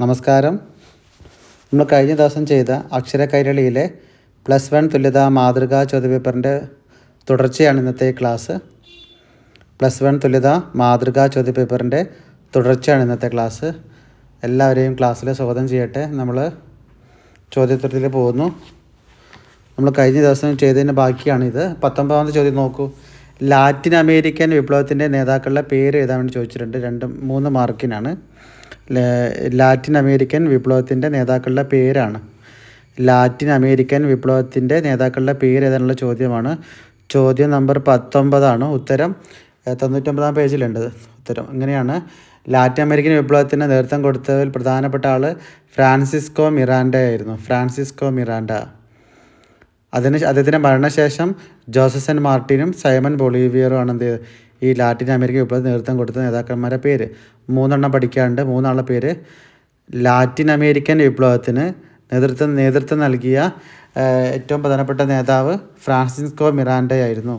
നമസ്കാരം. നമ്മൾ കഴിഞ്ഞ ദിവസം ചെയ്ത അക്ഷര കൈരളിയിലെ പ്ലസ് വൺ തുല്യത മാതൃകാ ചോദ്യപേപ്പറിന്റെ തുടർച്ചയാണ് ഇന്നത്തെ ക്ലാസ്. പ്ലസ് വൺ തുല്യത മാതൃകാ ചോദ്യപേപ്പറിന്റെ തുടർച്ചയാണ് ഇന്നത്തെ ക്ലാസ്. എല്ലാവരെയും ക്ലാസ്സിൽ സ്വാഗതം ചെയ്യട്ടെ. നമ്മൾ ചോദ്യോത്തരത്തിൽ പോകുന്നു. നമ്മൾ കഴിഞ്ഞ ദിവസം ചെയ്തതിന്റെ ബാക്കിയാണിത്. പത്തൊമ്പതാമത്തെ ചോദ്യം നോക്കൂ. ലാറ്റിൻ അമേരിക്കൻ വിപ്ലവത്തിന്റെ നേതാക്കളുടെ പേര് എഴുതാൻ വേണ്ടി ചോദിച്ചിട്ടുണ്ട്. രണ്ട് മൂന്ന് മാർക്കിനാണ്. ലാറ്റിൻ അമേരിക്കൻ വിപ്ലവത്തിന്റെ നേതാക്കളുടെ പേരാണ്. ലാറ്റിൻ അമേരിക്കൻ വിപ്ലവത്തിന്റെ നേതാക്കളുടെ പേര് എഴുതാനുള്ള ചോദ്യമാണ്. ചോദ്യം നമ്പർ പത്തൊമ്പതാണ്. ഉത്തരം തൊണ്ണൂറ്റൊമ്പതാം പേജിലുണ്ട്. ഉത്തരം ഇങ്ങനെയാണ്. ലാറ്റിൻ അമേരിക്കൻ വിപ്ലവത്തിന് നേതൃത്വം കൊടുത്തതിൽ പ്രധാനപ്പെട്ട ആൾ ഫ്രാൻസിസ്കോ മിറാൻഡ ആയിരുന്നു. Francisco Miranda. അതിന് അദ്ദേഹത്തിന്റെ മരണശേഷം ജോസസൻ മാർട്ടിനും സൈമൺ ബൊളീവിയറും ആണ് എന്ത് ചെയ്തത്? ഈ ലാറ്റിൻ അമേരിക്ക വിപ്ലവത്തിന് നേതൃത്വം കൊടുത്ത നേതാക്കന്മാരുടെ പേര്. മൂന്നെണ്ണം പഠിക്കാനുണ്ട്. മൂന്നാളുടെ പേര് ലാറ്റിൻ അമേരിക്കൻ വിപ്ലവത്തിന് നേതൃത്വം നേതൃത്വം നൽകിയ ഏറ്റവും പ്രധാനപ്പെട്ട നേതാവ് ഫ്രാൻസിസ്കോ മിറാൻഡയായിരുന്നു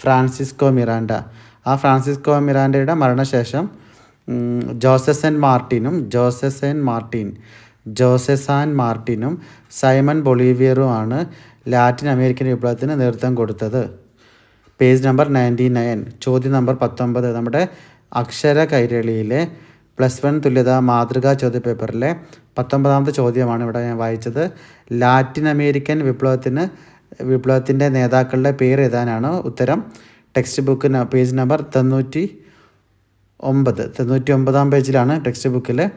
ഫ്രാൻസിസ്കോ മിറാൻഡ. ആ ഫ്രാൻസിസ്കോ മിറാൻഡയുടെ മരണശേഷം Jose San മാർട്ടിനും Jose San Martin Jose San മാർട്ടിനും Simon ബൊളീവിയറുമാണ് ലാറ്റിൻ അമേരിക്കൻ വിപ്ലവത്തിന് നേതൃത്വം കൊടുത്തത്. പേജ് നമ്പർ നയന്റി നയൻ ചോദ്യം നമ്പർ പത്തൊമ്പത്. നമ്മുടെ അക്ഷര കൈരളിയിലെ പ്ലസ് വൺ തുല്യത മാതൃകാ ചോദ്യ പേപ്പറിലെ പത്തൊമ്പതാമത്തെ ചോദ്യമാണ് ഇവിടെ ഞാൻ വായിച്ചത്. ലാറ്റിൻ അമേരിക്കൻ വിപ്ലവത്തിന് വിപ്ലവത്തിന്റെ നേതാക്കളുടെ പേര് എഴുതാനാണ് ഉത്തരം. ടെക്സ്റ്റ് ബുക്ക് പേജ് നമ്പർ തൊണ്ണൂറ്റി ഒമ്പത് തൊണ്ണൂറ്റി ഒമ്പതാം പേജിലാണ് ടെക്സ്റ്റ് ബുക്കിൽ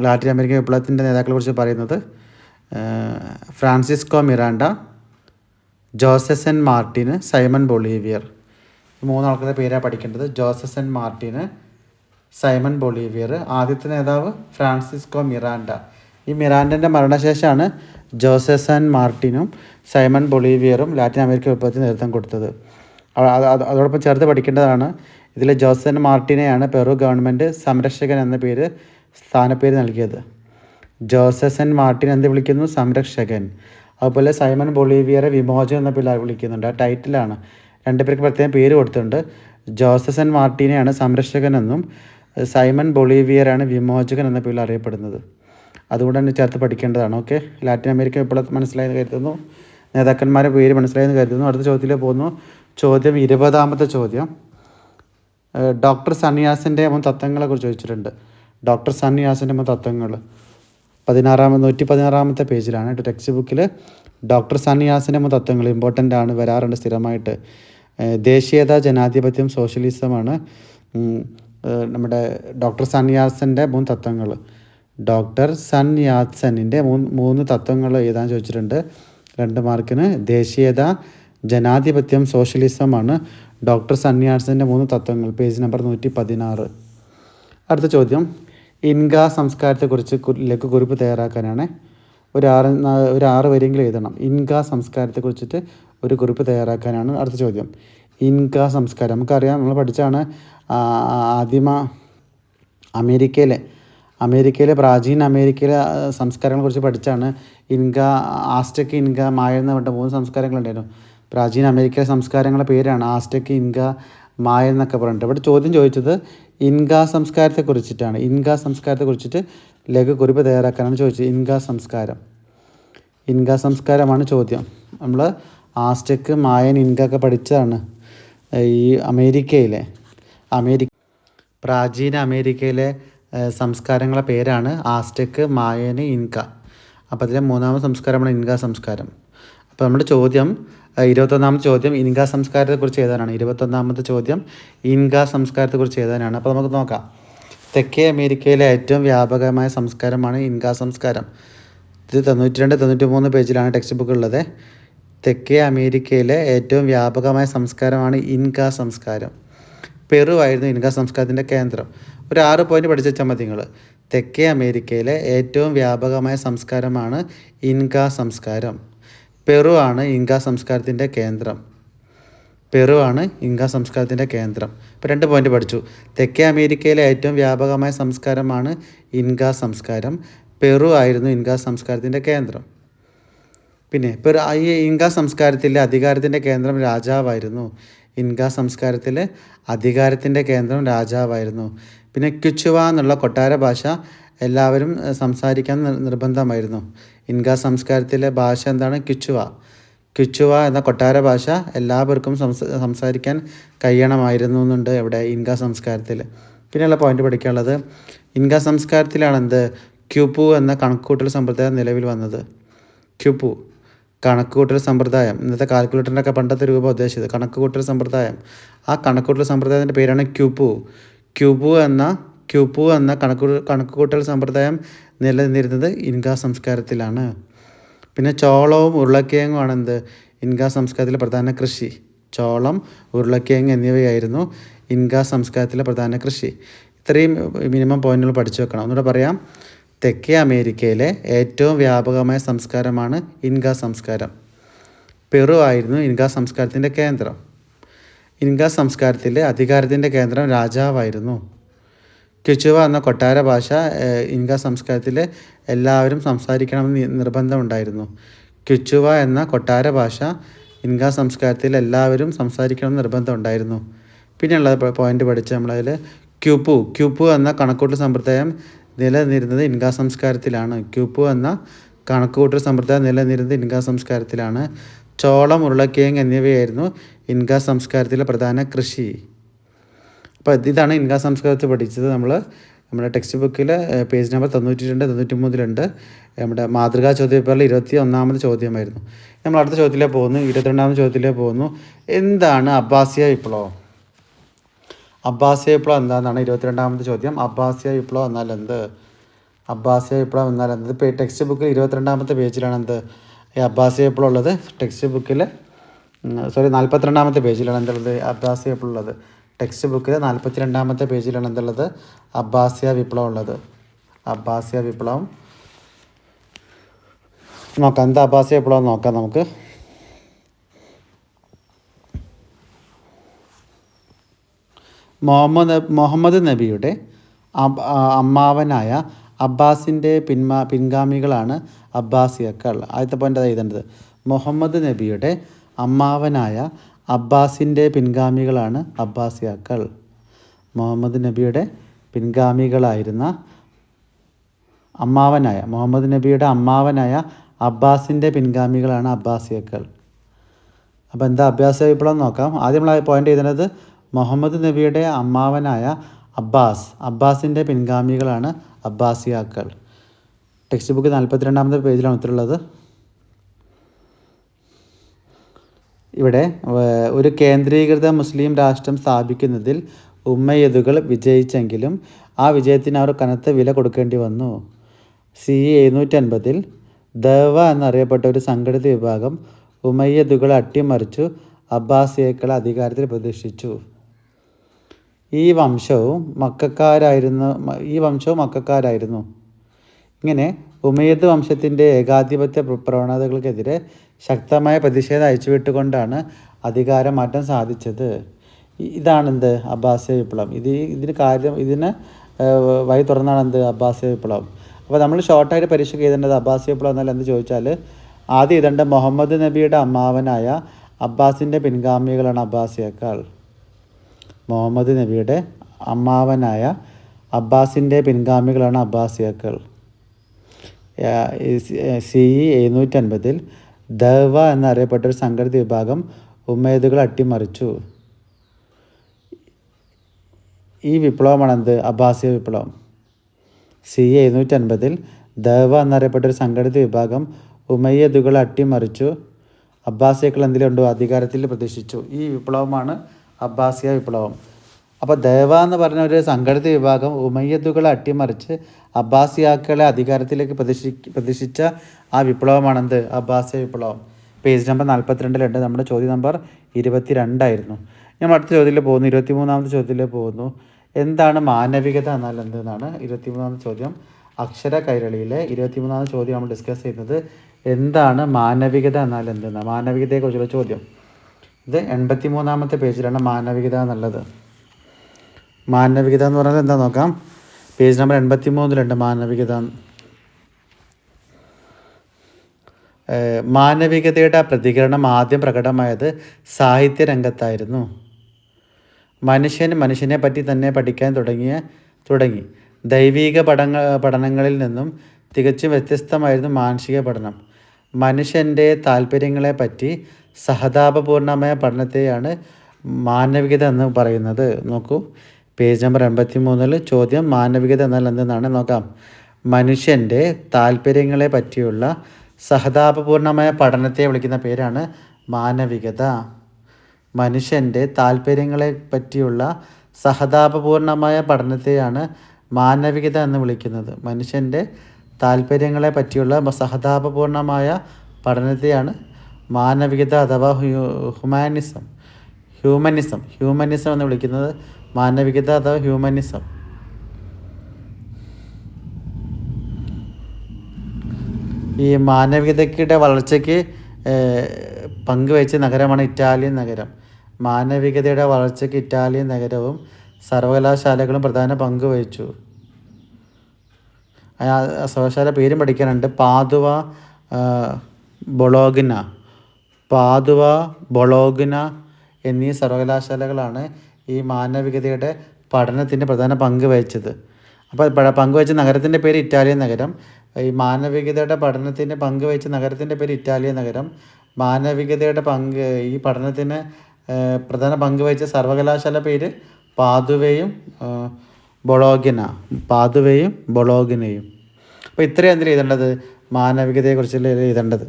ലാറ്റിൻ അമേരിക്കൻ വിപ്ലവത്തിന്റെ നേതാക്കളെ കുറിച്ച് പറയുന്നത്. ഫ്രാൻസിസ്കോ മിറാണ്ട ജോസസൻ മാർട്ടിന് സൈമൺ ബൊളീവിയർ. മൂന്നാൾക്കാരുടെ പേരാണ് പഠിക്കേണ്ടത്. ജോസസൻ മാർട്ടിന് സൈമൺ ബൊളീവിയർ. ആദ്യത്തെ നേതാവ് ഫ്രാൻസിസ്കോ മിറാൻഡ ഈ മിറാൻഡന്റെ മരണശേഷമാണ് ജോസസൻ മാർട്ടിനും സൈമൺ ബൊളീവിയറും ലാറ്റിൻ അമേരിക്ക വിപ്ലവത്തിന് നേതൃത്വം കൊടുത്തത്. അതോടൊപ്പം ചേർത്ത് പഠിക്കേണ്ടതാണ് ഇതിൽ ജോസൻ മാർട്ടിനെയാണ് പെറു ഗവൺമെന്റ് സംരക്ഷകൻ എന്ന പേര് സ്ഥാനപ്പേര് നൽകിയത്. ജോസസൻ മാർട്ടിൻ എന്ത് വിളിക്കുന്നു? സംരക്ഷകൻ. അതുപോലെ സൈമൺ ബൊളീവിയറെ വിമോചനം എന്ന പിള്ളേർ വിളിക്കുന്നുണ്ട്. ആ ടൈറ്റിലാണ്. രണ്ടുപേർക്ക് പ്രത്യേകം പേര് കൊടുത്തിട്ടുണ്ട്. ജോസസൻ മാർട്ടീനെയാണ് സംരക്ഷകനെന്നും സൈമൺ ബൊളീവിയറാണ് വിമോചകൻ എന്ന പേരിൽ അറിയപ്പെടുന്നത്. അതുകൊണ്ട് തന്നെ ചേർത്ത് പഠിക്കേണ്ടതാണ്. ഓക്കെ? ലാറ്റിൻ അമേരിക്ക ഇപ്പോൾ മനസ്സിലായെന്ന് കരുതുന്നു. നേതാക്കന്മാരെ പേര് മനസ്സിലായെന്ന് കരുതുന്നു. അടുത്ത ചോദ്യത്തിൽ പോകുന്നു. ചോദ്യം ഇരുപതാമത്തെ ചോദ്യം. ഡോക്ടർ സന്യാസിന്റെ മുൻ തത്വങ്ങളെക്കുറിച്ച് ചോദിച്ചിട്ടുണ്ട്. ഡോക്ടർ സന്യാസിന്റെ മുൻ തത്വങ്ങൾ. പതിനാറാമത് നൂറ്റി പതിനാറാമത്തെ പേജിലാണ്. ടെക്സ്റ്റ് ബുക്കിൽ ഡോക്ടർ സന്യാസിന്റെ മുൻ തത്വങ്ങൾ ഇമ്പോർട്ടന്റ് ആണ് വരാറുണ്ട് സ്ഥിരമായിട്ട്. ദേശീയത ജനാധിപത്യം സോഷ്യലിസമാണ് നമ്മുടെ ഡോക്ടർ സന്യാസന്റെ മൂന്ന് തത്വങ്ങൾ. ഡോക്ടർ സന്യാസനിന്റെ മൂന്ന് മൂന്ന് തത്വങ്ങൾ എഴുതാൻ ചോദിച്ചിട്ടുണ്ട്. രണ്ട് മാർക്കിന്. ദേശീയത ജനാധിപത്യം സോഷ്യലിസമാണ് ഡോക്ടർ സന്യാസിന്റെ മൂന്ന് തത്വങ്ങൾ. പേജ് നമ്പർ നൂറ്റി പതിനാറ് അടുത്ത ചോദ്യം. ഇൻക സംസ്കാരത്തെക്കുറിച്ച് കു- ലഘു കുറിപ്പ് തയ്യാറാക്കാനാണ് ഒരു ആറ് ഒരു ആറ് വരിയെങ്കിലും എഴുതണം. ഇൻക സംസ്കാരത്തെക്കുറിച്ചിട്ട് ഒരു കുറിപ്പ് തയ്യാറാക്കാനാണ് അടുത്ത ചോദ്യം. ഇൻക സംസ്കാരം. നമുക്കറിയാം നമ്മൾ പഠിച്ചാണ് ആദിമ അമേരിക്കയിലെ അമേരിക്കയിലെ പ്രാചീന അമേരിക്കയിലെ സംസ്കാരങ്ങളെക്കുറിച്ച് സംസ്കാരങ്ങളെ കുറിച്ച് പഠിച്ചാണ് ഇൻക ആസ്റ്റക്ക് ഇൻക മായ എന്ന് പറഞ്ഞ മൂന്ന് സംസ്കാരങ്ങളുണ്ടായിരുന്നു. പ്രാചീന അമേരിക്കയിലെ സംസ്കാരങ്ങളുടെ പേരാണ് ആസ്റ്റക്ക് ഇൻക മായ എന്നൊക്കെ പറഞ്ഞിട്ട്. ഇവിടെ ചോദ്യം ചോദിച്ചത് ഇൻകാ സംസ്കാരത്തെ കുറിച്ചിട്ടാണ്. ഇൻകാ സംസ്കാരത്തെ കുറിച്ചിട്ട് ലഘു കുറിപ്പ് തയ്യാറാക്കാനാണ് ചോദിച്ചത്. ഇൻകാ സംസ്കാരം. ഇൻകാ സംസ്കാരമാണ് ചോദ്യം. നമ്മൾ ആസ്റ്റക്ക് മായൻ ഇൻക ഒക്കെ പഠിച്ചതാണ്. ഈ അമേരിക്കയിലെ അമേരിക്ക പ്രാചീന അമേരിക്കയിലെ സംസ്കാരങ്ങളെ പേരാണ് ആസ്റ്റക്ക് മായന് ഇൻക. അപ്പോൾ അതിലെ മൂന്നാമത് സംസ്കാരമാണ് ഇൻക സംസ്കാരം. അപ്പോൾ നമ്മുടെ ചോദ്യം ഏഹ്, ഇരുപത്തൊന്നാമത്തെ ചോദ്യം ഇൻക സംസ്കാരത്തെക്കുറിച്ച് എഴുതാനാണ്. ഇരുപത്തൊന്നാമത്തെ ചോദ്യം ഇൻക സംസ്കാരത്തെക്കുറിച്ച് എഴുതാനാണ്. അപ്പോൾ നമുക്ക് നോക്കാം. തെക്കേ അമേരിക്കയിലെ ഏറ്റവും വ്യാപകമായ സംസ്കാരമാണ് ഇൻക സംസ്കാരം. ഇത് തൊണ്ണൂറ്റി രണ്ട് തൊണ്ണൂറ്റി മൂന്ന് പേജിലാണ് ടെക്സ്റ്റ് ബുക്ക് ഉള്ളത്. തെക്കേ അമേരിക്കയിലെ ഏറ്റവും വ്യാപകമായ സംസ്കാരമാണ് ഇൻക സംസ്കാരം. പെറു ആയിരുന്നു ഇൻക സംസ്കാരത്തിന്റെ കേന്ദ്രം. ഒരു ആറ് പോയിന്റ് പഠിച്ചു വെച്ചാൽ മതി നിങ്ങൾ തെക്കേ അമേരിക്കയിലെ ഏറ്റവും വ്യാപകമായ സംസ്കാരമാണ് ഇൻക സംസ്കാരം. പെറു ആണ് ഇങ്ക സംസ്കാരത്തിന്റെ കേന്ദ്രം. പെറു ആണ് ഇങ്ക സംസ്കാരത്തിന്റെ കേന്ദ്രം. ഇപ്പോൾ രണ്ട് പോയിന്റ് പഠിച്ചു. തെക്കേ അമേരിക്കയിലെ ഏറ്റവും വ്യാപകമായ സംസ്കാരമാണ് ഇൻക സംസ്കാരം. പെറു ആയിരുന്നു ഇൻക സംസ്കാരത്തിന്റെ കേന്ദ്രം. പിന്നെ പെറു ഈ ഇൻക സംസ്കാരത്തിലെ അധികാരത്തിന്റെ കേന്ദ്രം രാജാവായിരുന്നു. ഇൻക സംസ്കാരത്തിലെ അധികാരത്തിന്റെ കേന്ദ്രം രാജാവായിരുന്നു. പിന്നെ ക്യുച്ചുവ എന്നുള്ള കൊട്ടാര ഭാഷ എല്ലാവരും സംസാരിക്കാൻ നിർ- നിർബന്ധമായിരുന്നു. ഇൻക സംസ്കാരത്തിലെ ഭാഷ എന്താണ്? കിച്ചുവ കിച്ചുവ എന്ന കൊട്ടാര ഭാഷ എല്ലാവർക്കും സംസ സംസാരിക്കാൻ കഴിയണമായിരുന്നു എന്നുണ്ട് ഇവിടെ ഇൻക സംസ്കാരത്തിൽ പിന്നെയുള്ള പോയിന്റ് പഠിക്കാനുള്ളത്. ഇൻക സംസ്കാരത്തിലാണ് എന്ത് ക്യൂപ്പു എന്ന കണക്കുകൂട്ടൽ സമ്പ്രദായം നിലവിൽ വന്നത്. ക്യൂപ്പു കണക്കുകൂട്ടൽ സമ്പ്രദായം. ഇന്നത്തെ കാൽക്കുലേറ്ററിന്റെ ഒക്കെ പണ്ടത്തെ രൂപം ഉദ്ദേശിച്ചത് കണക്കുകൂട്ടൽ സമ്പ്രദായം. ആ കണക്കുകൂട്ടൽ സമ്പ്രദായത്തിന്റെ പേരാണ് ക്യൂപ്പു ക്യൂബു എന്ന ക്യൂപ്പു എന്ന കണക്കു കണക്കുകൂട്ടൽ സമ്പ്രദായം നിലനിന്നിരുന്നത് ഇൻക സംസ്കാരത്തിലാണ്. പിന്നെ ചോളവും ഉരുളക്കിഴങ്ങുമാണ് എന്ത് ഇൻക സംസ്കാരത്തിലെ പ്രധാന കൃഷി. ചോളം ഉരുളക്കിഴങ്ങ് എന്നിവയായിരുന്നു ഇൻക സംസ്കാരത്തിലെ പ്രധാന കൃഷി. ഇത്രയും മിനിമം പോയിന്റുകൾ പഠിച്ചു വെക്കണം. ഒന്നുകൂടെ പറയാം. തെക്കേ അമേരിക്കയിലെ ഏറ്റവും വ്യാപകമായ സംസ്കാരമാണ് ഇൻക സംസ്കാരം. പെറു ആയിരുന്നു ഇൻക സംസ്കാരത്തിന്റെ കേന്ദ്രം. ഇൻക സംസ്കാരത്തിലെ അധികാരത്തിന്റെ കേന്ദ്രം രാജാവായിരുന്നു. കിച്ചുവ എന്ന കൊട്ടാര ഭാഷ ഇൻക സംസ്കാരത്തിൽ എല്ലാവരും സംസാരിക്കണമെന്ന് നിർബന്ധമുണ്ടായിരുന്നു കിച്ചുവ എന്ന കൊട്ടാര ഭാഷ ഇൻക സംസ്കാരത്തിൽ എല്ലാവരും സംസാരിക്കണമെന്ന് നിർബന്ധമുണ്ടായിരുന്നു പിന്നെയുള്ള പോയിന്റ് പഠിച്ച നമ്മളതിൽ ക്യൂപ്പു ക്യൂപ്പു എന്ന കണക്കൂട്ടൽ സമ്പ്രദായം നിലനിന്നിരുന്നത് ഇൻക സംസ്കാരത്തിലാണ്. ക്യൂപ്പു എന്ന കണക്കുകൂട്ടൽ സമ്പ്രദായം നിലനിന്നിരുന്നത് ഇൻക സംസ്കാരത്തിലാണ്. ചോളം ഉരുളക്കിഴങ്ങ് എന്നിവയായിരുന്നു ഇൻക സംസ്കാരത്തിലെ പ്രധാന കൃഷി. അപ്പോൾ ഇതാണ് ഇൻകാ സംസ്കാരത്തിൽ പഠിച്ചത് നമ്മൾ നമ്മുടെ ടെക്സ്റ്റ് ബുക്കിൽ പേജ് നമ്പർ തൊണ്ണൂറ്റി രണ്ട് തൊണ്ണൂറ്റി മൂന്നിലുണ്ട് നമ്മുടെ മാതൃകാ ചോദ്യപേപ്പറിൽ ഇരുപത്തി ഒന്നാമത് ചോദ്യമായിരുന്നു. നമ്മൾ അടുത്ത ചോദ്യത്തിലേക്ക് പോകുന്നു. ഇരുപത്തിരണ്ടാമത് ചോദ്യത്തിലേ പോകുന്നു. എന്താണ് അബ്ബാസിയ വിപ്ലവം? അബ്ബാസിയ വിപ്ലവം എന്താണെന്നാണ് ഇരുപത്തിരണ്ടാമത് ചോദ്യം. അബ്ബാസിയ വിപ്ലവം എന്നാൽ എന്ത്? അബ്ബാസിയ വിപ്ലവം എന്നാൽ എന്ത്? ടെക്സ്റ്റ് ബുക്കിൽ ഇരുപത്തിരണ്ടാമത്തെ പേജിലാണ് എന്ത്? ഈ അബ്ബാസിയ വിപ്ലവം ഉള്ളത്. ടെക്സ്റ്റ് ബുക്കിൽ സോറി നാൽപ്പത്തിരണ്ടാമത്തെ പേജിലാണ് എന്തുള്ളത്? അബ്ബാസിയ വിപ്ലവം ഉള്ളത്. ടെക്സ്റ്റ് ബുക്കിൽ നാൽപ്പത്തി രണ്ടാമത്തെ പേജിലാണ് എന്തുള്ളത്? അബ്ബാസിയ വിപ്ലവം ഉള്ളത്. അബ്ബാസിയ വിപ്ലവം. നോക്കാം. എന്താ അബ്ബാസിയ വിപ്ലവം നോക്കാം നമുക്ക്. മുഹമ്മദ് മുഹമ്മദ് നബിയുടെ അമ്മാവനായ അബ്ബാസിന്റെ പിന്മാ പിൻഗാമികളാണ് അബ്ബാസിയക്കൾ. ആദ്യത്തെ പോയിന്റ് അത് എഴുതേണ്ടത്. മുഹമ്മദ് നബിയുടെ അമ്മാവനായ അബ്ബാസിന്റെ പിൻഗാമികളാണ് അബ്ബാസിയാക്കൾ. മുഹമ്മദ് നബിയുടെ പിൻഗാമികളായിരുന്ന അമ്മാവനായ മുഹമ്മദ് നബിയുടെ അമ്മാവനായ അബ്ബാസിന്റെ പിൻഗാമികളാണ് അബ്ബാസിയാക്കൾ. അപ്പോൾ എന്താ അഭ്യാസ വിപ്ലവം നോക്കാം. ആദ്യം നമ്മൾ പോയിന്റ് ചെയ്തത് മുഹമ്മദ് നബിയുടെ അമ്മാവനായ അബ്ബാസ് അബ്ബാസിന്റെ പിൻഗാമികളാണ് അബ്ബാസിയാക്കൾ. ടെക്സ്റ്റ് ബുക്ക് നാൽപ്പത്തിരണ്ടാമത്തെ പേജിലാണ് ഉത്തരമുള്ളത്. ഇവിടെ ഒരു കേന്ദ്രീകൃത മുസ്ലിം രാഷ്ട്രം സ്ഥാപിക്കുന്നതിൽ ഉമ്മയ്യതുകൾ വിജയിച്ചെങ്കിലും ആ വിജയത്തിന് അവർ കനത്ത വില കൊടുക്കേണ്ടി വന്നു. സി എഴുന്നൂറ്റി അൻപതിൽ ദവ എന്നറിയപ്പെട്ട ഒരു സംഘടിത വിഭാഗം ഉമയ്യദുകളെ അട്ടിമറിച്ചു അബ്ബാസിയേക്കളെ അധികാരത്തിൽ പ്രതിഷ്ഠിച്ചു. ഈ വംശവും മക്കാരായിരുന്നു ഈ വംശവും മക്കാരായിരുന്നു. ഇങ്ങനെ ഉമയ്യദ് വംശത്തിന്റെ ഏകാധിപത്യ പ്രവണതകൾക്കെതിരെ ശക്തമായ പ്രതിഷേധം അയച്ചുവിട്ടുകൊണ്ടാണ് അധികാരം മാറ്റാൻ സാധിച്ചത് ഇതാണെന്ത് അബ്ബാസിയ വിപ്ലവം? ഇത് ഇതിന് കാര്യം ഇതിന് വഴി തുറന്നാണ് എന്ത് അബ്ബാസിയ വിപ്ലവം? അപ്പോൾ നമ്മൾ ഷോർട്ടായിട്ട് പരീക്ഷയ്ക്ക് എഴുതേണ്ടത് അബ്ബാസിയ വിപ്ലവം എന്നാൽ എന്ത് ചോദിച്ചാൽ ആദ്യം എഴുതേണ്ട മുഹമ്മദ് നബിയുടെ അമ്മാവനായ അബ്ബാസിന്റെ പിൻഗാമികളാണ് അബ്ബാസിയേക്കാൾ. മുഹമ്മദ് നബിയുടെ അമ്മാവനായ അബ്ബാസിന്റെ പിൻഗാമികളാണ് അബ്ബാസിയാക്കൾ. സി ഇ എഴുന്നൂറ്റി ദവ എന്നറിയപ്പെട്ട ഒരു സംഘടിത വിഭാഗം ഉമ്മേദുകൾ അട്ടിമറിച്ചു. ഈ വിപ്ലവമാണ് എന്ത് അബ്ബാസിയ വിപ്ലവം. സി എഴുന്നൂറ്റി അൻപതിൽ ദവ എന്നറിയപ്പെട്ട ഒരു സംഘടിത വിഭാഗം ഉമയ്യദുകളെ അട്ടിമറിച്ചു. അബ്ബാസിയക്കൾ എന്തിലുണ്ടോ അധികാരത്തിൽ പ്രതിഷ്ഠിച്ചു ഈ വിപ്ലവമാണ് അബ്ബാസിയ വിപ്ലവം. അപ്പോൾ ദേവ എന്ന് പറഞ്ഞ ഒരു സംഘടിത വിഭാഗം ഉമയ്യത്തുകളെ അട്ടിമറിച്ച് അബ്ബാസിയാക്കളെ അധികാരത്തിലേക്ക് പ്രതിഷ്ഠി പ്രതിഷ്ഠിച്ച ആ വിപ്ലവമാണെന്ത്? അബ്ബാസിയ വിപ്ലവം. പേജ് നമ്പർ നാൽപ്പത്തിരണ്ടിലുണ്ട് നമ്മുടെ ചോദ്യ നമ്പർ ഇരുപത്തി രണ്ടായിരുന്നു നമ്മൾ അടുത്ത ചോദ്യത്തിൽ പോകുന്നു. ഇരുപത്തി മൂന്നാമത്തെ ചോദ്യത്തിൽ പോകുന്നു. എന്താണ് മാനവികത എന്നാൽ എന്തെന്നാണ്? ഇരുപത്തി മൂന്നാമത്തെ ചോദ്യം അക്ഷര കൈരളിയിലെ ഇരുപത്തി മൂന്നാമത്തെ ചോദ്യം നമ്മൾ ഡിസ്കസ് ചെയ്യുന്നത് എന്താണ് മാനവികത എന്നാൽ എന്തെന്നാണ്? മാനവികതയെക്കുറിച്ചുള്ള ചോദ്യം. ഇത് എൺപത്തി മൂന്നാമത്തെ പേജിലാണ് മാനവികത എന്നുള്ളത്. മാനവികത എന്ന് പറഞ്ഞാൽ എന്താ നോക്കാം? പേജ് നമ്പർ എൺപത്തി മൂന്നിലുണ്ട് മാനവികത. മാനവികതയുടെ പ്രതികരണം ആദ്യം പ്രകടമായത് സാഹിത്യ രംഗത്തായിരുന്നു മനുഷ്യൻ മനുഷ്യനെ പറ്റി തന്നെ പഠിക്കാൻ തുടങ്ങിയ തുടങ്ങി. ദൈവിക പഠന പഠനങ്ങളിൽ നിന്നും തികച്ചും വ്യത്യസ്തമായിരുന്നു മാനസിക പഠനം. മനുഷ്യന്റെ താല്പര്യങ്ങളെ പറ്റി സഹതാപപൂർണമായ പഠനത്തെയാണ് മാനവികത എന്ന് പറയുന്നത്. നോക്കൂ. പേജ് നമ്പർ എൺപത്തി മൂന്നിൽ ചോദ്യം മാനവികത എന്നാൽ എന്തെന്നാണ് നോക്കാം. മനുഷ്യന്റെ താല്പര്യങ്ങളെ പറ്റിയുള്ള സഹതാപപൂർണമായ പഠനത്തെ വിളിക്കുന്ന പേരാണ് മാനവികത. മനുഷ്യന്റെ താല്പര്യങ്ങളെ പറ്റിയുള്ള സഹതാപപൂർണമായ പഠനത്തെയാണ് മാനവികത എന്ന് വിളിക്കുന്നത്. മനുഷ്യന്റെ താല്പര്യങ്ങളെ പറ്റിയുള്ള സഹതാപപൂർണമായ പഠനത്തെയാണ് മാനവികത അഥവാ ഹ്യൂമാനിസം ഹ്യൂമനിസം ഹ്യൂമനിസം എന്ന് വിളിക്കുന്നത്. മാനവികത അഥവാ ഹ്യൂമനിസം? ഈ മാനവികതയ്ക്കിടെ വളർച്ചയ്ക്ക് പങ്കുവച്ച നഗരമാണ് ഇറ്റാലിയൻ നഗരം. മാനവികതയുടെ വളർച്ചയ്ക്ക് ഇറ്റാലിയൻ നഗരവും സർവകലാശാലകളും പ്രധാന പങ്ക് വഹിച്ചു. സർവകലാശാല പേരും പഠിക്കാനുണ്ട്. പാതുവ ബൊളോഗിന. പാതുവ ബൊളോഗിന എന്നീ സർവകലാശാലകളാണ് ഈ മാനവികതയുടെ പഠനത്തിന്റെ പ്രധാന പങ്ക് വഹിച്ചത്. അപ്പോൾ പങ്കുവച്ച നഗരത്തിന്റെ പേര് ഇറ്റാലിയൻ നഗരം. ഈ മാനവികതയുടെ പഠനത്തിന് പങ്കുവച്ച നഗരത്തിന്റെ പേര് ഇറ്റാലിയൻ നഗരം. മാനവികതയുടെ പങ്ക് ഈ പഠനത്തിന് പ്രധാന പങ്ക് വഹിച്ച സർവകലാശാല പേര് പാതുവയും ബൊളോഗിന പാതുവയും ബൊളോഗിനയും അപ്പോൾ ഇത്രയും എന്തിനാണ് എഴുതേണ്ടത് മാനവികതയെക്കുറിച്ചല്ലേ എഴുതേണ്ടത്.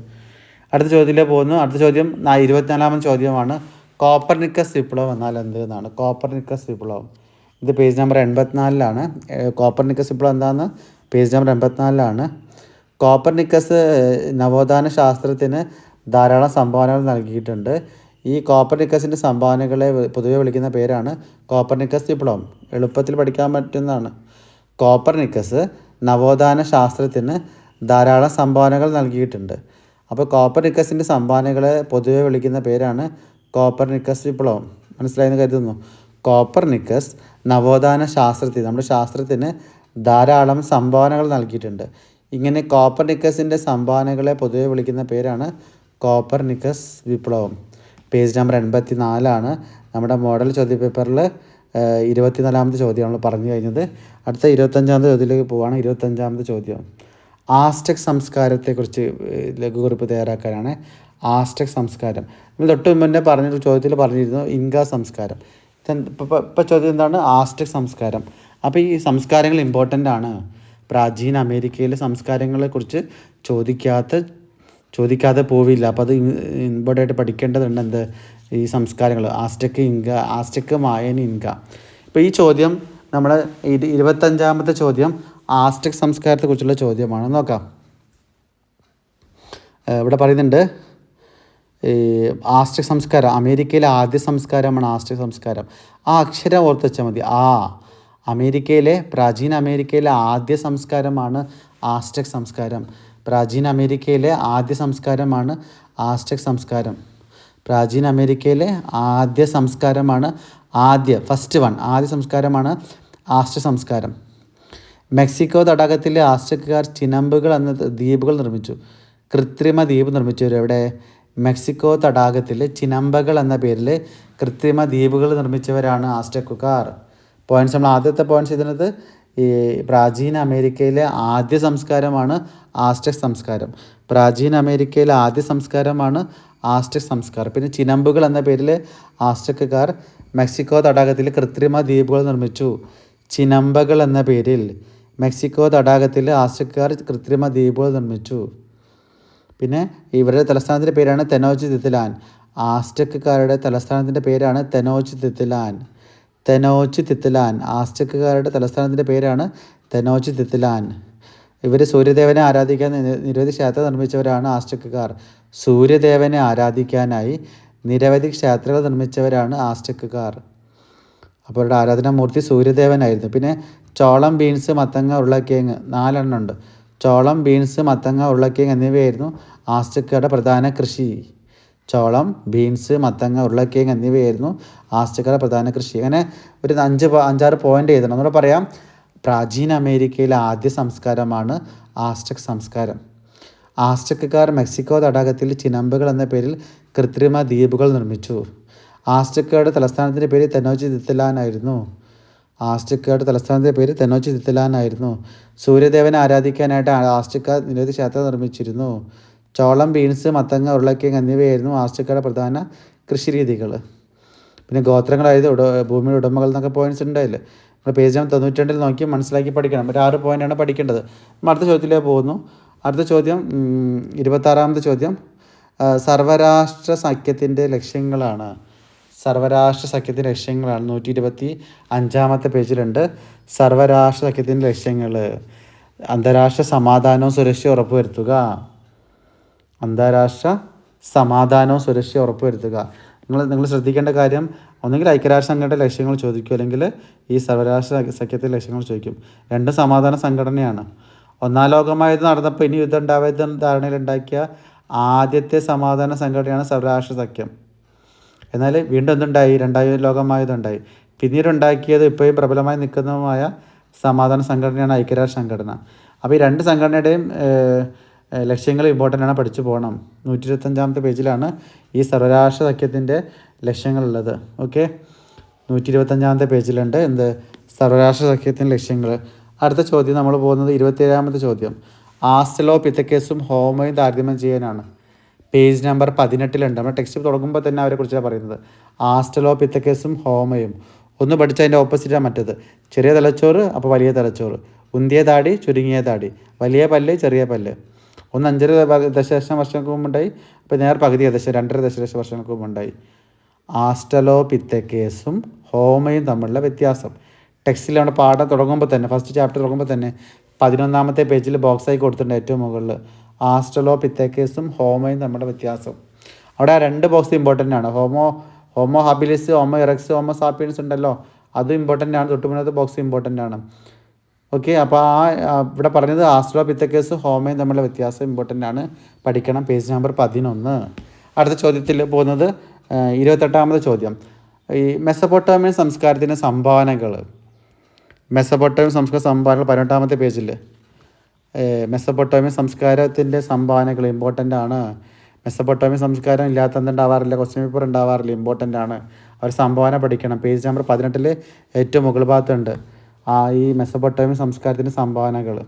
അടുത്ത ചോദ്യത്തിലേക്ക് പോകുന്നു. അടുത്ത ചോദ്യം ഇരുപത്തിനാലാമത് ചോദ്യമാണ്. കോപ്പർനിക്കസ് വിപ്ലവം എന്നാൽ എന്ത് എന്നാണ്? കോപ്പർനിക്കസ് വിപ്ലവം. ഇത് പേജ് നമ്പർ എൺപത്തിനാലിലാണ്. കോപ്പർനിക്കസ് വിപ്ലവം എന്താണെന്ന് പേജ് നമ്പർ എൺപത്തിനാലിലാണ്. കോപ്പർനിക്കസ് നവോത്ഥാന ശാസ്ത്രത്തിന് ധാരാളം സംഭാവനകൾ നൽകിയിട്ടുണ്ട്. ഈ കോപ്പർനിക്കസിന്റെ സംഭാവനകളെ പൊതുവെ വിളിക്കുന്ന പേരാണ് കോപ്പർനിക്കസ് വിപ്ലവം. എളുപ്പത്തിൽ പഠിക്കാൻ പറ്റുന്നതാണ്. കോപ്പർനിക്കസ് നവോത്ഥാന ശാസ്ത്രത്തിന് ധാരാളം സംഭാവനകൾ നൽകിയിട്ടുണ്ട്. അപ്പോൾ കോപ്പർനിക്കസിന്റെ സംഭാവനകളെ പൊതുവെ വിളിക്കുന്ന പേരാണ് കോപ്പർനിക്കസ് വിപ്ലവം മനസ്സിലായെന്ന് കരുതുന്നു. കോപ്പർനിക്കസ് നവോത്ഥാന ശാസ്ത്രത്തിൽ നമ്മുടെ ശാസ്ത്രത്തിന് ധാരാളം സംഭാവനകൾ നൽകിയിട്ടുണ്ട്. ഇങ്ങനെ കോപ്പർനിക്കസിന്റെ സംഭാവനകളെ പൊതുവെ വിളിക്കുന്ന പേരാണ് കോപ്പർനിക്കസ് വിപ്ലവം. പേജ് നമ്പർ എൺപത്തി നാലാണ് നമ്മുടെ മോഡൽ ചോദ്യപേപ്പറിൽ ഇരുപത്തിനാലാമത്തെ ചോദ്യം നമ്മൾ പറഞ്ഞു കഴിഞ്ഞത്. അടുത്ത ഇരുപത്തഞ്ചാമത്തെ ചോദ്യത്തിലേക്ക് പോവുകയാണ് ഇരുപത്തഞ്ചാമത്തെ ചോദ്യം. ആസ്റ്റക് സംസ്കാരത്തെക്കുറിച്ച് ലഘുകുറിപ്പ് തയ്യാറാക്കാനാണ്. ആസ്റ്റക് സംസ്കാരം. നമ്മൾ തൊട്ട് മുന്നേ പറഞ്ഞ ചോദ്യത്തിൽ പറഞ്ഞിരുന്നു ഇൻക സംസ്കാരം. ഇപ്പോൾ ചോദ്യം എന്താണ്? ആസ്റ്റക് സംസ്കാരം. അപ്പോൾ ഈ സംസ്കാരങ്ങൾ ഇമ്പോർട്ടന്റ് ആണ്. പ്രാചീന അമേരിക്കയിലെ സംസ്കാരങ്ങളെക്കുറിച്ച് ചോദിക്കാത്ത ചോദിക്കാതെ പോവില്ല. അപ്പോൾ അത് ഇമ്പോർട്ടന്റ് ആയിട്ട് പഠിക്കേണ്ടതുണ്ട് എന്ത്? ഈ സംസ്കാരങ്ങൾ. ആസ്റ്റക്ക് ഇൻക ആസ്റ്റക്ക് മായൻ ഇൻക ഇപ്പോൾ ഈ ചോദ്യം നമ്മൾ ഇരുപത്തഞ്ചാമത്തെ ചോദ്യം ആസ്റ്റക് സംസ്കാരത്തെക്കുറിച്ചുള്ള ചോദ്യമാണ്. നോക്കാം. ഇവിടെ പറയുന്നുണ്ട് ഈ ആസ്റ്റക് സംസ്കാരം അമേരിക്കയിലെ ആദ്യ സംസ്കാരമാണ് ആസ്ട്രിക് സംസ്കാരം. ആ അക്ഷരം ഓർത്ത് മതി. ആ അമേരിക്കയിലെ പ്രാചീന അമേരിക്കയിലെ ആദ്യ സംസ്കാരമാണ് ആസ്ട്രിക് സംസ്കാരം. പ്രാചീന അമേരിക്കയിലെ ആദ്യ സംസ്കാരമാണ് ആസ്ട്രിക് സംസ്കാരം. പ്രാചീന അമേരിക്കയിലെ ആദ്യ സംസ്കാരമാണ് ആദ്യ ഫസ്റ്റ് വൺ ആദ്യ സംസ്കാരമാണ് ആസ്ട്രിക് സംസ്കാരം. മെക്സിക്കോ തടാകത്തിലെ ആസ്ട്രിക്കുകാർ ചിനമ്പുകൾ എന്ന ദ്വീപുകൾ നിർമ്മിച്ചു. കൃത്രിമ ദ്വീപ് നിർമ്മിച്ചവർ എവിടെ മെക്സിക്കോ തടാകത്തിൽ ചിനമ്പകൾ എന്ന പേരിൽ കൃത്രിമ ദ്വീപുകൾ നിർമ്മിച്ചവരാണ് ആസ്റ്റക്കുകാർ പോയിന്റ്സ് നമ്മൾ ആദ്യത്തെ പോയിന്റ്സ് ഇതിനകത്ത് ഈ പ്രാചീന അമേരിക്കയിലെ ആദ്യ സംസ്കാരമാണ് ആസ്റ്റക് സംസ്കാരം. പ്രാചീന അമേരിക്കയിലെ ആദ്യ സംസ്കാരമാണ് ആസ്റ്റക് സംസ്കാരം. പിന്നെ ചിനമ്പുകൾ എന്ന പേരിൽ ആസ്റ്റക്കുകാർ മെക്സിക്കോ തടാകത്തിൽ കൃത്രിമ ദ്വീപുകൾ നിർമ്മിച്ചു. ചിനമ്പകൾ എന്ന പേരിൽ മെക്സിക്കോ തടാകത്തിൽ ആസ്റ്റക്കുകാർ കൃത്രിമ ദ്വീപുകൾ നിർമ്മിച്ചു. പിന്നെ ഇവരുടെ തലസ്ഥാനത്തിന്റെ പേരാണ് തെനോജ് തിത്തിലാൻ. ആസ്റ്റക്കുകാരുടെ തലസ്ഥാനത്തിന്റെ പേരാണ് തെനോജ് തിത്തിലാൻ. തെനോജ് തിത്തിലാൻ. ആസ്റ്റക്കുകാരുടെ തലസ്ഥാനത്തിന്റെ പേരാണ് തെനോജ് തിത്തിലാൻ. ഇവർ സൂര്യദേവനെ ആരാധിക്കാൻ നിരവധി ക്ഷേത്രം നിർമ്മിച്ചവരാണ് ആസ്റ്റക്കുകാർ സൂര്യദേവനെ ആരാധിക്കാനായി നിരവധി ക്ഷേത്രങ്ങൾ നിർമ്മിച്ചവരാണ് ആസ്റ്റക്കുകാർ അപ്പോൾ അവരുടെ ആരാധനാമൂർത്തി സൂര്യദേവനായിരുന്നു. പിന്നെ ചോളം ബീൻസ് മത്തങ്ങ ഉരുളക്കിഴങ്ങ് നാലെണ്ണം ഉണ്ട്. ചോളം ബീൻസ് മത്തങ്ങ ഉരുളക്കിഴങ്ങ് എന്നിവയായിരുന്നു ആസ്റ്റക്കയുടെ പ്രധാന കൃഷി. ചോളം ബീൻസ് മത്തങ്ങ ഉരുളക്കിഴങ്ങ് എന്നിവയായിരുന്നു ആസ്റ്റക്കയുടെ പ്രധാന കൃഷി. അങ്ങനെ ഒരു അഞ്ച് അഞ്ചാറ് പോയിന്റ് എഴുതണം. നമ്മൾ പറയാം. പ്രാചീന അമേരിക്കയിലെ ആദ്യ സംസ്കാരമാണ് ആസ്റ്റക് സംസ്കാരം. ആസ്റ്റക്കുകാർ മെക്സിക്കോ തടാകത്തിൽ ചിനമ്പുകൾ എന്ന പേരിൽ കൃത്രിമ ദ്വീപുകൾ നിർമ്മിച്ചു. ആസ്റ്റക്കയുടെ തലസ്ഥാനത്തിന്റെ പേര് തെനോജി ദിത്തലാനായിരുന്നു ആസ്റ്റിക്കയുടെ തലസ്ഥാനത്തെ പേര് തെനോച്ചി തിത്തലാനായിരുന്നു സൂര്യദേവനെ ആരാധിക്കാനായിട്ട് ആസ്റ്റിക്ക നിരവധി ക്ഷേത്രം നിർമ്മിച്ചിരുന്നു. ചോളം ബീൻസ് മത്തങ്ങ ഉരുളക്കിഴങ്ങ് എന്നിവയായിരുന്നു ആസ്റ്റിക്കയുടെ പ്രധാന കൃഷിരീതികൾ. പിന്നെ ഗോത്രങ്ങളായത് ഉട ഭൂമിയുടെ ഉടമകൾ എന്നൊക്കെ പോയിന്റ്സ് ഉണ്ടായില്ലേ? നമ്മൾ പേജ് നമ്പർ തൊണ്ണൂറ്റി നോക്കി മനസ്സിലാക്കി പഠിക്കണം. ഒരു ആറ് പോയിന്റാണ് പഠിക്കേണ്ടത്. നമ്മൾ അടുത്ത ചോദ്യത്തിലേക്ക് പോകുന്നു. അടുത്ത ചോദ്യം ഇരുപത്താറാമത്തെ ചോദ്യം. സർവരാഷ്ട്ര സഖ്യത്തിന്റെ ലക്ഷ്യങ്ങളാണ്. സർവരാഷ്ട്ര സഖ്യത്തിന്റെ ലക്ഷ്യങ്ങളാണ്. നൂറ്റി ഇരുപത്തി അഞ്ചാമത്തെ പേജിലുണ്ട്. സർവരാഷ്ട്ര സഖ്യത്തിന്റെ ലക്ഷ്യങ്ങൾ. അന്താരാഷ്ട്ര സമാധാനവും സുരക്ഷയും ഉറപ്പുവരുത്തുക. അന്താരാഷ്ട്ര സമാധാനവും സുരക്ഷയും ഉറപ്പുവരുത്തുക. നിങ്ങൾ നിങ്ങൾ ശ്രദ്ധിക്കേണ്ട കാര്യം ഒന്നുകിൽ ഐക്യരാഷ്ട്ര സംഘടനയുടെ ലക്ഷ്യങ്ങൾ ചോദിക്കും അല്ലെങ്കിൽ ഈ സർവരാഷ്ട്ര സഖ്യത്തിന്റെ ലക്ഷ്യങ്ങൾ ചോദിക്കും. രണ്ട് സമാധാന സംഘടനയാണ്. ഒന്നാം ലോകമായത് നടന്നപ്പോൾ ഇനി യുദ്ധം ഉണ്ടാവരുത് ധാരണയിലുണ്ടാക്കിയ ആദ്യത്തെ സമാധാന സംഘടനയാണ് സർവരാഷ്ട്ര സഖ്യം എന്നാൽ വീണ്ടും എന്തുണ്ടായി? രണ്ടായിരം ലോകമായതുണ്ടായി. പിന്നീട് ഉണ്ടാക്കിയത് ഇപ്പോഴും പ്രബലമായി നിൽക്കുന്നതുമായ സമാധാന സംഘടനയാണ് ഐക്യരാഷ്ട്ര സംഘടന. അപ്പോൾ ഈ രണ്ട് സംഘടനയുടെയും ലക്ഷ്യങ്ങൾ ഇമ്പോർട്ടന്റ് ആണ് പഠിച്ചു പോകണം. നൂറ്റി ഇരുപത്തഞ്ചാമത്തെ പേജിലാണ് ഈ സർവരാഷ്ട്ര സഖ്യത്തിന്റെ ലക്ഷ്യങ്ങളുള്ളത്. ഓക്കെ? നൂറ്റി ഇരുപത്തഞ്ചാമത്തെ പേജിലുണ്ട് എന്ത്? സർവരാഷ്ട്ര സഖ്യത്തിന്റെ ലക്ഷ്യങ്ങൾ. അടുത്ത ചോദ്യം നമ്മൾ പോകുന്നത് ഇരുപത്തിയേഴാമത്തെ ചോദ്യം. ആസ്റ്റലോ പിത്തക്കേസും ഹോമോയും താരതമ്യം ചെയ്യാനാണ്. പേജ് നമ്പർ പതിനെട്ടിലുണ്ട്. നമ്മുടെ ടെക്സ്റ്റ് തുടങ്ങുമ്പോൾ തന്നെ അവരെ കുറിച്ചാണ് പറയുന്നത്. ആസ്റ്റലോ പിത്തക്കേസും ഹോമയും. ഒന്ന് പഠിച്ച അതിന്റെ ഓപ്പോസിറ്റാണ് മറ്റത്. ചെറിയ തലച്ചോറ് അപ്പോൾ വലിയ തലച്ചോറ്. ഉന്തിയ താടി ചുരുങ്ങിയ താടി. വലിയ പല്ല് ചെറിയ പല്ല്. ഒന്ന് അഞ്ചര ദശലക്ഷം വർഷങ്ങൾക്ക് മുമ്പുണ്ടായി അപ്പോൾ നേർ പകുതി ദശ രണ്ടര ദശലക്ഷം വർഷങ്ങൾക്ക് മുമ്പുണ്ടായി ആസ്റ്റലോ പിത്തക്കേസും ഹോമയും തമ്മിലുള്ള വ്യത്യാസം. ടെക്സ്റ്റിൽ നമ്മുടെ പാഠം തുടങ്ങുമ്പോൾ തന്നെ ഫസ്റ്റ് ചാപ്റ്റർ തുടങ്ങുമ്പോൾ തന്നെ പതിനൊന്നാമത്തെ പേജിൽ ബോക്സായി കൊടുത്തിട്ടുണ്ട് ഏറ്റവും മുകളിൽ ആസ്റ്റലോ പിത്തേക്കേസും ഹോമയും തമ്മിലുള്ള വ്യത്യാസം. അവിടെ രണ്ട് ബോക്സ് ഇമ്പോർട്ടന്റ് ആണ്. Homo Homo habilis Homo erectus Homo sapiens ഉണ്ടല്ലോ. അതും ഇമ്പോർട്ടന്റ് ആണ്. തൊട്ട് മുന്നത്തെ ബോക്സ് ഇമ്പോർട്ടന്റ് ആണ്. ഓക്കെ അപ്പോൾ ആ ഇവിടെ പറഞ്ഞത് ആസ്ട്രോ പിത്തക്കേസ് ഹോമയും തമ്മിലുള്ള വ്യത്യാസം ഇമ്പോർട്ടന്റ് ആണ്. പഠിക്കണം. പേജ് നമ്പർ പതിനൊന്ന്. അടുത്ത ചോദ്യത്തിൽ പോകുന്നത് ഇരുപത്തെട്ടാമത് ചോദ്യം. ഈ മെസ്സപ്പൊട്ടാമിയൻ സംസ്കാരത്തിന്റെ സംഭാവനകൾ. മെസ്സപ്പൊട്ടാമിയൻ സംസ്കാര സംഭാവനകൾ പതിനെട്ടാമത്തെ പേജിൽ മെസ്സപ്പൊട്ടാമിയൻ സംസ്കാരത്തിന്റെ സംഭാവനകൾ ഇമ്പോർട്ടന്റ് ആണ്. മെസ്സപ്പൊട്ടോമിയ സംസ്കാരം ഇല്ലാത്തത് ഉണ്ടാവാറില്ല ക്വസ്റ്റ്യൻ പേപ്പർ ഉണ്ടാവാറില്ല ഇമ്പോർട്ടന്റ് ആണ്. അവർ സംഭാവന പഠിക്കണം. പേജ് നമ്പർ പതിനെട്ടിൽ ഏറ്റവും മുകൾ ഭാഗത്തുണ്ട്. ആ ഈ മെസ്സപ്പൊട്ടോമിയ സംസ്കാരത്തിന്റെ സംഭാവനകൾ.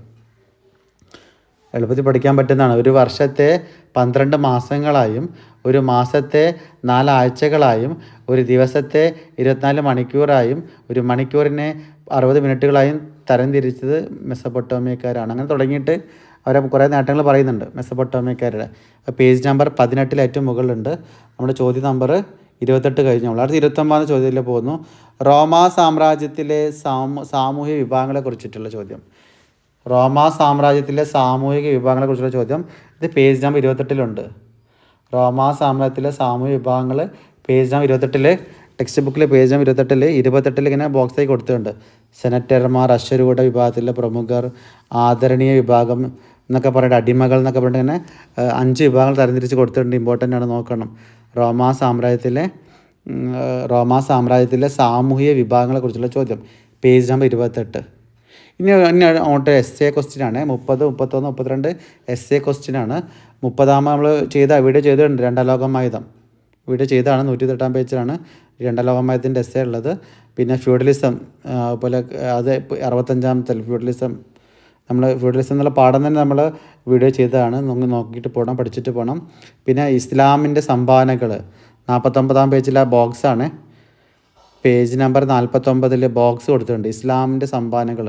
എളുപ്പത്തിൽ പഠിക്കാൻ പറ്റുന്നതാണ്. ഒരു വർഷത്തെ പന്ത്രണ്ട് മാസങ്ങളായും ഒരു മാസത്തെ നാലാഴ്ചകളായും ഒരു ദിവസത്തെ ഇരുപത്തിനാല് മണിക്കൂറായും ഒരു മണിക്കൂറിനെ അറുപത് മിനിറ്റുകളായും തരംതിരിച്ചത് മെസ്സപ്പൊട്ടോമിയക്കാരാണ്. അങ്ങനെ തുടങ്ങിയിട്ട് അവരെ കുറേ നേട്ടങ്ങൾ പറയുന്നുണ്ട് മെസ്സപ്പൊട്ടോമിയക്കാരുടെ. പേജ് നമ്പർ പതിനെട്ടിൽ ഏറ്റവും മുകളിലുണ്ട്. നമ്മുടെ ചോദ്യ നമ്പർ ഇരുപത്തെട്ട് കഴിഞ്ഞു. നമ്മൾ അടുത്ത ഇരുപത്തൊമ്പത് ചോദ്യത്തിൽ പോകുന്നു. റോമാ സാമ്രാജ്യത്തിലെ സാമൂ സാമൂഹ്യ വിഭാഗങ്ങളെ കുറിച്ചിട്ടുള്ള ചോദ്യം. റോമാ സാമ്രാജ്യത്തിലെ സാമൂഹിക വിഭാഗങ്ങളെ കുറിച്ചുള്ള ചോദ്യം. ഇത് പേജ് നമ്പർ ഇരുപത്തെട്ടിലുണ്ട്. റോമാ സാമ്രാജ്യത്തിലെ സാമൂഹിക വിഭാഗങ്ങൾ പേജ് നമ്പർ ഇരുപത്തെട്ടിൽ ടെക്സ്റ്റ് ബുക്കിലെ പേജ് നമ്പർ ഇരുപത്തെട്ടിൽ ഇരുപത്തെട്ടിൽ ഇങ്ങനെ ബോക്സായി കൊടുത്തിട്ടുണ്ട്. സെനറ്റർമാർ അശ്വരൂഢ വിഭാഗത്തിലെ പ്രമുഖർ ആദരണീയ വിഭാഗം എന്നൊക്കെ പറഞ്ഞിട്ട് അടിമകൾ എന്നൊക്കെ പറഞ്ഞിട്ട് ഇങ്ങനെ അഞ്ച് വിഭാഗങ്ങൾ തരംതിരിച്ച് കൊടുത്തിട്ടുണ്ട്. ഇമ്പോർട്ടന്റ് ആണ് നോക്കണം. റോമാ സാമ്രാജ്യത്തിലെ റോമാ സാമ്രാജ്യത്തിലെ സാമൂഹിക വിഭാഗങ്ങളെ കുറിച്ചുള്ള ചോദ്യം. പേജ് നമ്പർ ഇരുപത്തെട്ട്. ഇനി ഇനി അങ്ങോട്ട് എസ് എ ക്വസ്റ്റ്യൻ ആണ്. മുപ്പത് മുപ്പത്തൊന്ന് മുപ്പത്തിരണ്ട് എസ് എ ക്വസ്റ്റ്യൻ ആണ്. മുപ്പതാമത് നമ്മൾ ചെയ്ത വീഡിയോ ചെയ്തിട്ടുണ്ട്. രണ്ടാം ലോകമായുധം വീഡിയോ ചെയ്തതാണ് നൂറ്റി തെട്ടാം പേജിലാണ്. രണ്ടാം ലോകമായത്തിന്റെ എസ് എ ഉള്ളത്. പിന്നെ ഫ്യൂഡലിസം അതുപോലെ അത് അറുപത്തഞ്ചാമത്തെ ഫ്യൂഡലിസം നമ്മൾ ഫ്യൂഡലിസം എന്നുള്ള പാഠം തന്നെ നമ്മൾ വീഡിയോ ചെയ്തതാണ്. നമുക്ക് നോക്കിയിട്ട് പോകണം പഠിച്ചിട്ട് പോകണം പിന്നെ ഇസ്ലാമിന്റെ സംഭാവനകൾ നാൽപ്പത്തൊമ്പതാം പേജിലെ ബോക്സാണ് പേജ് നമ്പർ നാൽപ്പത്തൊമ്പതിൽ ബോക്സ് കൊടുത്തിട്ടുണ്ട്. ഇസ്ലാമിന്റെ സംഭാവനകൾ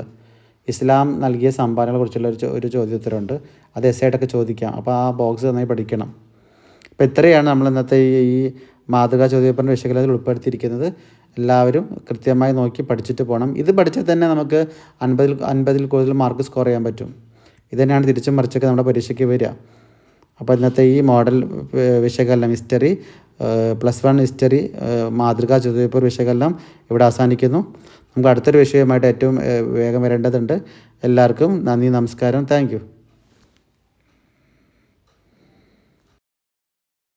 ഇസ്ലാം നൽകിയ സംഭാവനകളെ കുറിച്ചുള്ള ഒരു ഒരു ചോദ്യോത്തരമുണ്ട്. അത് എസ് ആയിട്ടൊക്കെ ചോദിക്കാം. അപ്പോൾ ആ ബോക്സ് നന്നായി പഠിക്കണം. അപ്പോൾ ഇത്രയാണ് നമ്മൾ ഇന്നത്തെ ഈ മാതൃകാ ചോദ്യപേപ്പറിന്റെ വിശകലനത്തിൽ ഉൾപ്പെടുത്തിയിരിക്കുന്നത് എല്ലാവരും കൃത്യമായി നോക്കി പഠിച്ചിട്ട് പോകണം. ഇത് പഠിച്ചാൽ തന്നെ നമുക്ക് അൻപതിൽ അൻപതിൽ കൂടുതൽ മാർക്ക് സ്കോർ ചെയ്യാൻ പറ്റും. ഇത് തന്നെയാണ് തിരിച്ചും മറിച്ചൊക്കെ നമ്മുടെ പരീക്ഷയ്ക്ക് വരിക. അപ്പോൾ ഇന്നത്തെ ഈ മോഡൽ വിശകലനം ഹിസ്റ്ററി പ്ലസ് വൺ ഹിസ്റ്ററി മാതൃകാ ചോദ്യപേപ്പർ വിശകലനം ഇവിടെ അവസാനിക്കുന്നു. നമുക്ക് അടുത്തൊരു വിഷയമായിട്ട് ഏറ്റവും വേഗം വരേണ്ടതുണ്ട്. എല്ലാവർക്കും നന്ദി നമസ്കാരം. താങ്ക്